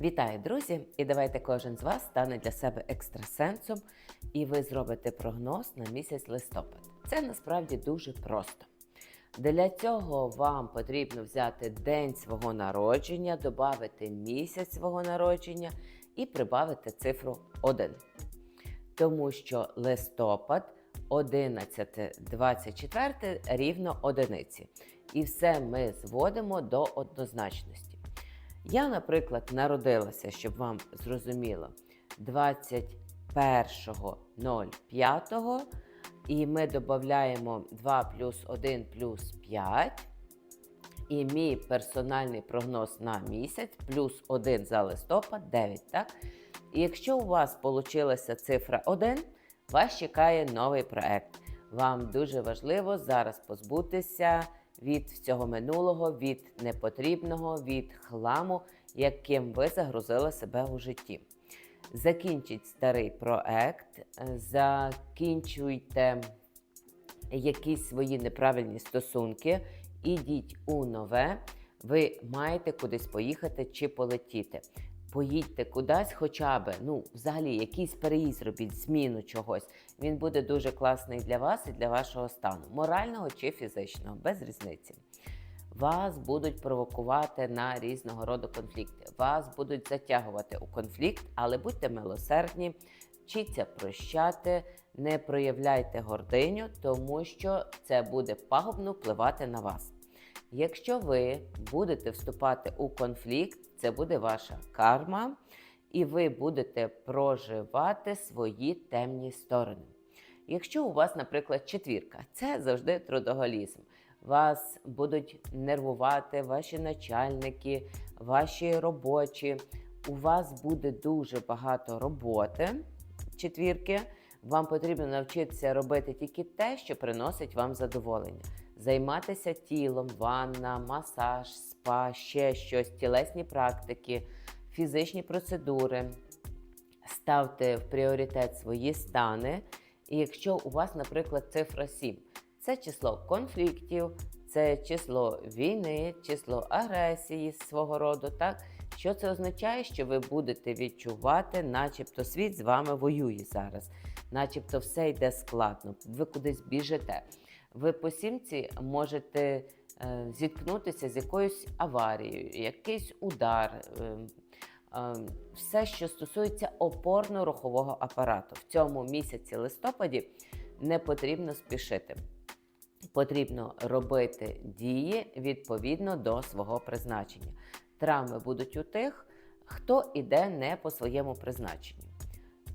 Вітаю, друзі! І давайте кожен з вас стане для себе екстрасенсом, і ви зробите прогноз на місяць листопад. Це насправді дуже просто. Для цього вам потрібно взяти день свого народження, додати місяць свого народження і прибавити цифру 1. Тому що листопад 11-24 рівно одиниці. І все ми зводимо до однозначності. Я, наприклад, народилася, щоб вам зрозуміло, 21.05, і ми додаємо 2 плюс 1 плюс 5. І мій персональний прогноз на місяць плюс 1 за листопад 9. Так? І якщо у вас вийшла цифра 1, вас чекає новий проект. Вам дуже важливо зараз позбутися від всього минулого, від непотрібного, від хламу, яким ви загрузили себе у житті. Закінчіть старий проект, закінчуйте якісь свої неправильні стосунки, ідіть у нове. Ви маєте кудись поїхати чи полетіти. Поїдьте кудись, хоча б, ну, взагалі, якийсь переїзд робіть, зміну чогось. Він буде дуже класний для вас і для вашого стану, морального чи фізичного, без різниці. Вас будуть провокувати на різного роду конфлікти. Вас будуть затягувати у конфлікт, але будьте милосердні, вчіться прощати, не проявляйте гординю, тому що це буде пагубно впливати на вас. Якщо ви будете вступати у конфлікт, це буде ваша карма, і ви будете проживати свої темні сторони. Якщо у вас, наприклад, четвірка, це завжди трудоголізм. Вас будуть нервувати ваші начальники, ваші робочі. У вас буде дуже багато роботи, четвірки. Вам потрібно навчитися робити тільки те, що приносить вам задоволення. Займатися тілом, ванна, масаж, спа, ще щось, тілесні практики, фізичні процедури. Ставте в пріоритет свої стани. І якщо у вас, наприклад, цифра 7, це число конфліктів, це число війни, число агресії свого роду. так? Що це означає, що ви будете відчувати, начебто світ з вами воює зараз, начебто все йде складно, ви кудись біжите. Ви по сімці можете е, зіткнутися з якоюсь аварією, якийсь удар, е, е, все, що стосується опорно-рухового апарату. В цьому місяці листопаді не потрібно спішити. Потрібно робити дії відповідно до свого призначення. Травми будуть у тих, хто іде не по своєму призначенню.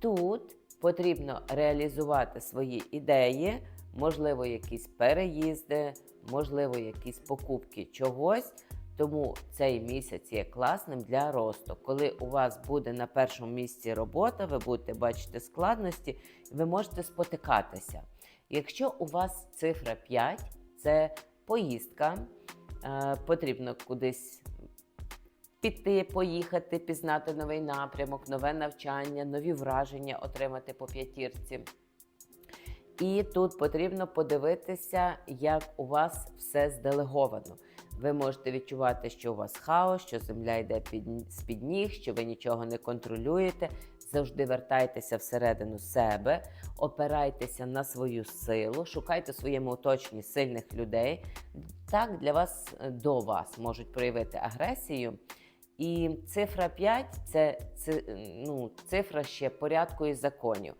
Тут потрібно реалізувати свої ідеї, можливо, якісь переїзди, можливо, якісь покупки чогось. Тому цей місяць є класним для росту. Коли у вас буде на першому місці робота, ви будете бачити складності, ви можете спотикатися. Якщо у вас цифра 5, це поїздка, е, потрібно кудись піти, поїхати, пізнати новий напрямок, нове навчання, нові враження отримати по п'ятірці. І тут потрібно подивитися, як у вас все зделеговано. Ви можете відчувати, що у вас хаос, що земля йде під з-під ніг, що ви нічого не контролюєте. Завжди вертайтеся всередину себе, опирайтеся на свою силу, шукайте в своєму оточенні сильних людей. Так для вас до вас можуть проявити агресію. І цифра 5 це, це ну, цифра ще порядку і законів.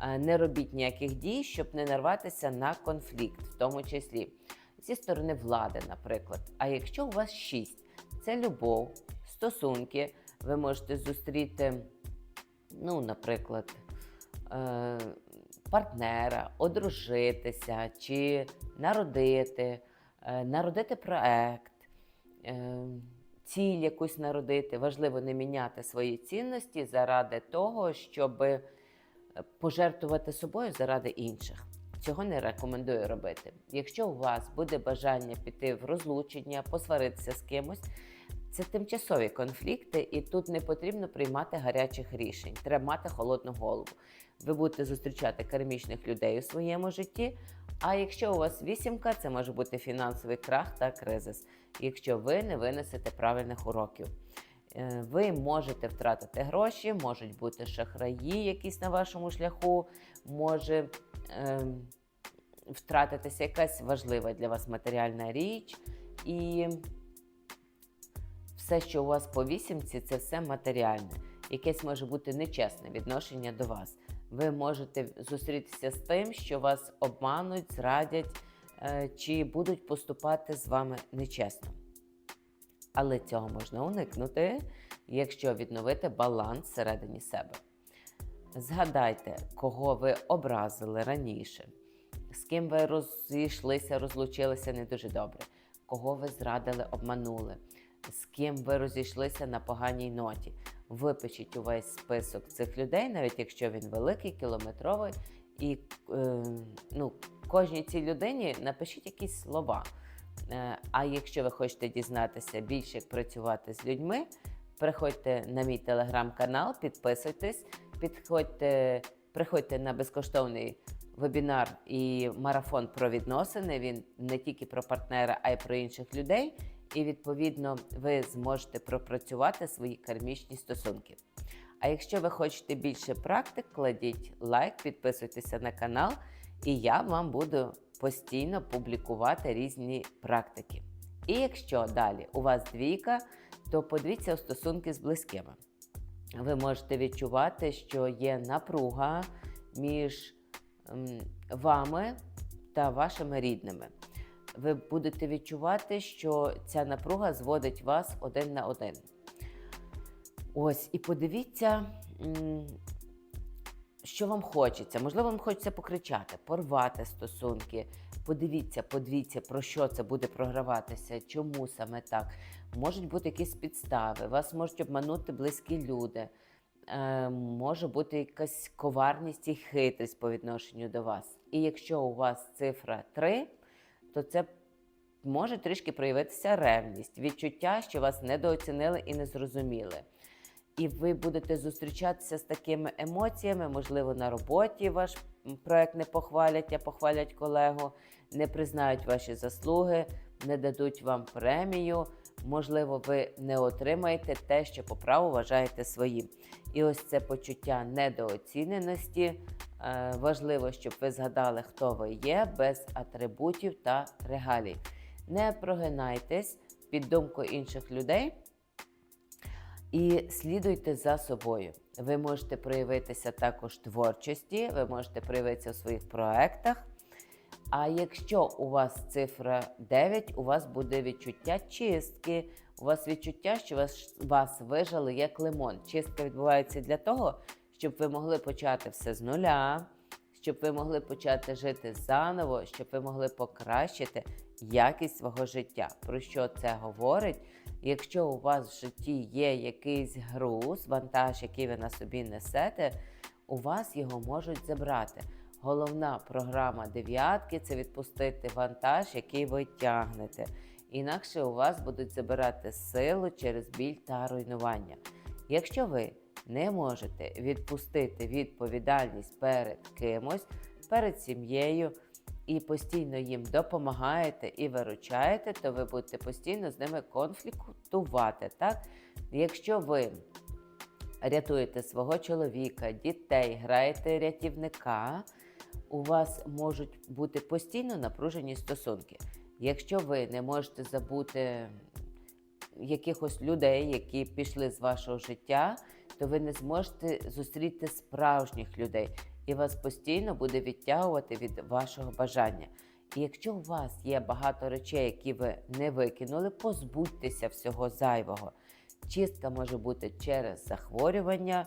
Е, Не робіть ніяких дій, щоб не нарватися на конфлікт, в тому числі зі сторони влади, наприклад. А якщо у вас 6, це любов, стосунки, ви можете зустріти, ну, наприклад, е, партнера, одружитися чи народити, е, народити проект. Ціль якусь народити, важливо не міняти свої цінності заради того, щоб пожертвувати собою заради інших. Цього не рекомендую робити. Якщо у вас буде бажання піти в розлучення, посваритися з кимось, це тимчасові конфлікти, і тут не потрібно приймати гарячих рішень. Треба мати холодну голову. Ви будете зустрічати кармічних людей у своєму житті. А якщо у вас вісімка, це може бути фінансовий крах та кризис, якщо ви не винесете правильних уроків. Е, Ви можете втратити гроші, можуть бути шахраї якісь на вашому шляху, може ем, втратитися якась важлива для вас матеріальна річ. І все, що у вас по вісімці, це все матеріальне. Якесь може бути нечесне відношення до вас. Ви можете зустрітися з тим, що вас обмануть, зрадять е, чи будуть поступати з вами нечесно. Але цього можна уникнути, якщо відновити баланс всередині себе. Згадайте, кого ви образили раніше, з ким ви розійшлися, розлучилися не дуже добре, кого ви зрадили, обманули, з ким ви розійшлися на поганій ноті. Випишіть увесь список цих людей, навіть якщо він великий, кілометровий, і е, ну, кожній цій людині напишіть якісь слова. Е, А якщо ви хочете дізнатися більше, як працювати з людьми, приходьте на мій телеграм-канал, підписуйтесь, підходьте, приходьте на безкоштовний вебінар і марафон про відносини. Він не тільки про партнера, а й про інших людей. І відповідно ви зможете пропрацювати свої кармічні стосунки. А якщо ви хочете більше практик, кладіть лайк, підписуйтеся на канал, і я вам буду постійно публікувати різні практики. І якщо далі у вас двійка, то подивіться у стосунки з близькими. Ви можете відчувати, що є напруга між вами та вашими рідними. Ви будете відчувати, що ця напруга зводить вас один на один. Ось, і подивіться, що вам хочеться. Можливо, вам хочеться покричати, порвати стосунки. Подивіться, подивіться, про що це буде програватися, чому саме так. Можуть бути якісь підстави, вас можуть обманути близькі люди. Е, може бути якась коварність і хитрість по відношенню до вас. І якщо у вас цифра 3, то це може трішки проявитися ревність, відчуття, що вас недооцінили і не зрозуміли. І ви будете зустрічатися з такими емоціями, можливо, на роботі ваш проект не похвалять, а похвалять колегу, не признають ваші заслуги, не дадуть вам премію. Можливо, ви не отримаєте те, що по праву вважаєте своїм. І ось це почуття недооціненості. Е, важливо, щоб ви згадали, хто ви є, без атрибутів та регалій. Не прогинайтесь під думку інших людей і слідуйте за собою. Ви можете проявитися також творчості, ви можете проявитися у своїх проектах. А якщо у вас цифра 9, у вас буде відчуття чистки, у вас відчуття, що вас, вас вижали як лимон. Чистка відбувається для того, щоб ви могли почати все з нуля, щоб ви могли почати жити заново, щоб ви могли покращити якість свого життя. Про що це говорить? Якщо у вас в житті є якийсь груз, вантаж, який ви на собі несете, у вас його можуть забрати. Головна програма дев'ятки це відпустити вантаж, який ви тягнете. Інакше у вас будуть забирати силу через біль та руйнування. Якщо ви не можете відпустити відповідальність перед кимось, перед сім'єю і постійно їм допомагаєте і виручаєте, то ви будете постійно з ними конфліктувати. Так? Якщо ви рятуєте свого чоловіка, дітей, граєте рятівника, у вас можуть бути постійно напружені стосунки. Якщо ви не можете забути якихось людей, які пішли з вашого життя, то ви не зможете зустріти справжніх людей, і вас постійно буде відтягувати від вашого бажання. І якщо у вас є багато речей, які ви не викинули, позбудьтеся всього зайвого. Чистка може бути через захворювання.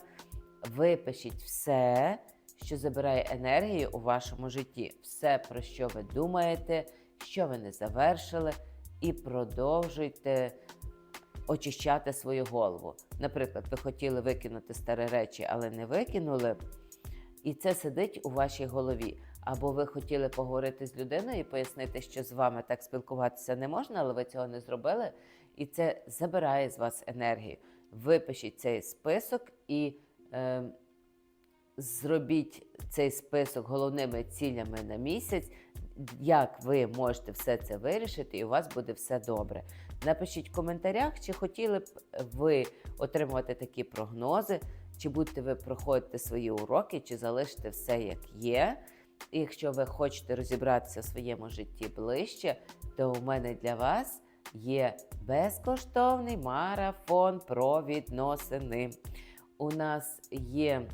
Випишіть все, що забирає енергію у вашому житті, все, про що ви думаєте, що ви не завершили, і продовжуйте очищати свою голову. Наприклад, ви хотіли викинути старі речі, але не викинули, і це сидить у вашій голові. Або ви хотіли поговорити з людиною і пояснити, що з вами так спілкуватися не можна, але ви цього не зробили, і це забирає з вас енергію. Випишіть цей список і е, зробіть цей список головними цілями на місяць, як ви можете все це вирішити, і у вас буде все добре. Напишіть в коментарях, чи хотіли б ви отримувати такі прогнози, чи будете ви проходити свої уроки, чи залишите все як є. І якщо ви хочете розібратися в своєму житті ближче, то у мене для вас є безкоштовний марафон про відносини. У нас є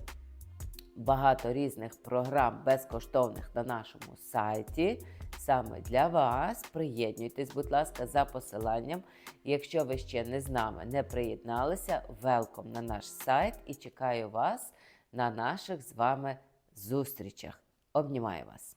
багато різних програм безкоштовних на нашому сайті. Саме для вас. Приєднуйтесь, будь ласка, за посиланням. Якщо ви ще не з нами не приєдналися, велком на наш сайт і чекаю вас на наших з вами зустрічах. Обнімаю вас!